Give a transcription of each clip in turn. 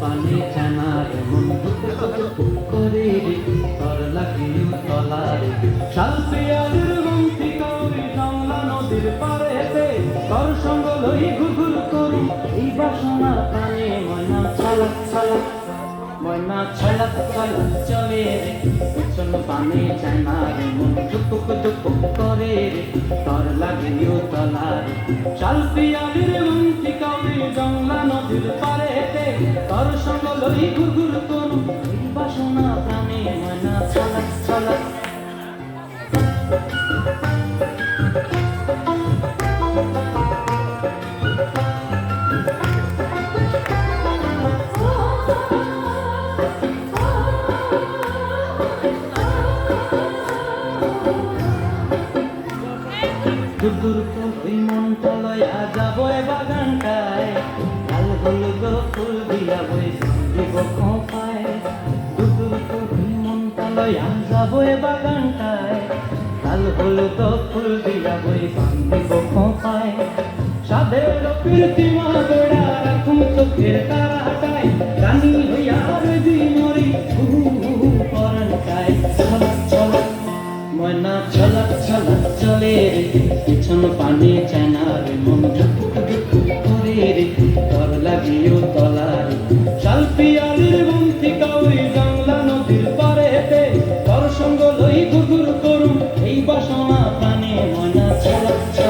পানে মন দুক দুক করে রে তর লাগিও তলা রে। শাল পিয়ারের বন্তি কাউরি জংলা নদীর পারেতে তর সঙ্গ লই ঘুঘুর করু। এই বাসনার কানে ময়না ঝালক ঝালক ময়না ছলক ছলক চলে রে। পিছন পানে জানা রে মন দুক দুক করে তর লাগিও তলায় রে শাল পিয়ারের বন্তি কাউরি জংলা নদীর পারেতে তর সঙ্গ লই করু এই বাসনা প্রাণে মনা ছলক ছলক। দূর দূর ওই মনটা লয়া যাব এ বাগানটায় লাল হলুদ ফুল দিয়া বই দিব খোপায় দূর দূর ওই মনটা লয়া যাব এ বাগানটায় লাল হলুদ ফুল দিয়া বই দিব খোপায় সাদের প্রীতি মা বেড়া রাখুন চোখের তারাটায় রানী হইয়া চলে রে পিছন পানে চায়না মন ঝুকুক ঝুকুক করে রে তর লাগিও তলা রে শাল বন্তি কাউরি জংলা নদীর পারেতে তর সঙ্গ লই ঘুঘুর করু এই বাসনা প্রাণে মন চায়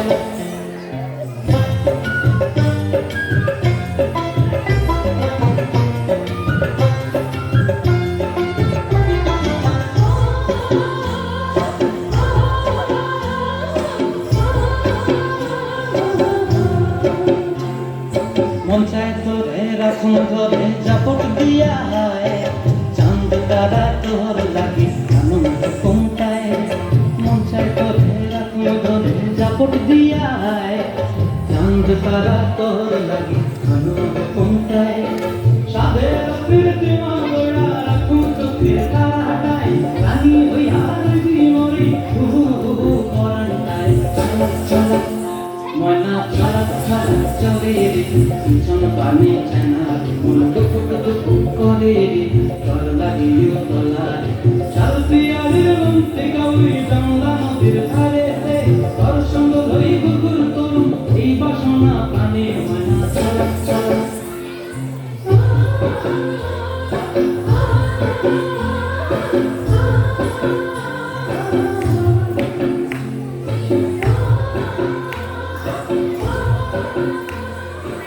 তোরে রাখুন, ধরে জাপট দিয়া হয়। চাঁদ তারা তোর লাগি, আনন্দ কমতায় মন চাই তোরে রাখুন, ধরে জাপট দিয়া হয়। চাঁদ তারা তোর লাগি, আনন্দ কমতায় সাদের ময়লা ছাড়া ছাড়া চলে রে পিছন পানে ছানা মন টুকু টুকু করে রে তল লাগিও তলা চালতি আরে মন্তে গাউরি বাংলা নদীর ধারে রে তর সঙ্গ লই গুগুর তরুণ এই বাসনা পানে ময়লা ছাড়া ছাড়া Thank you.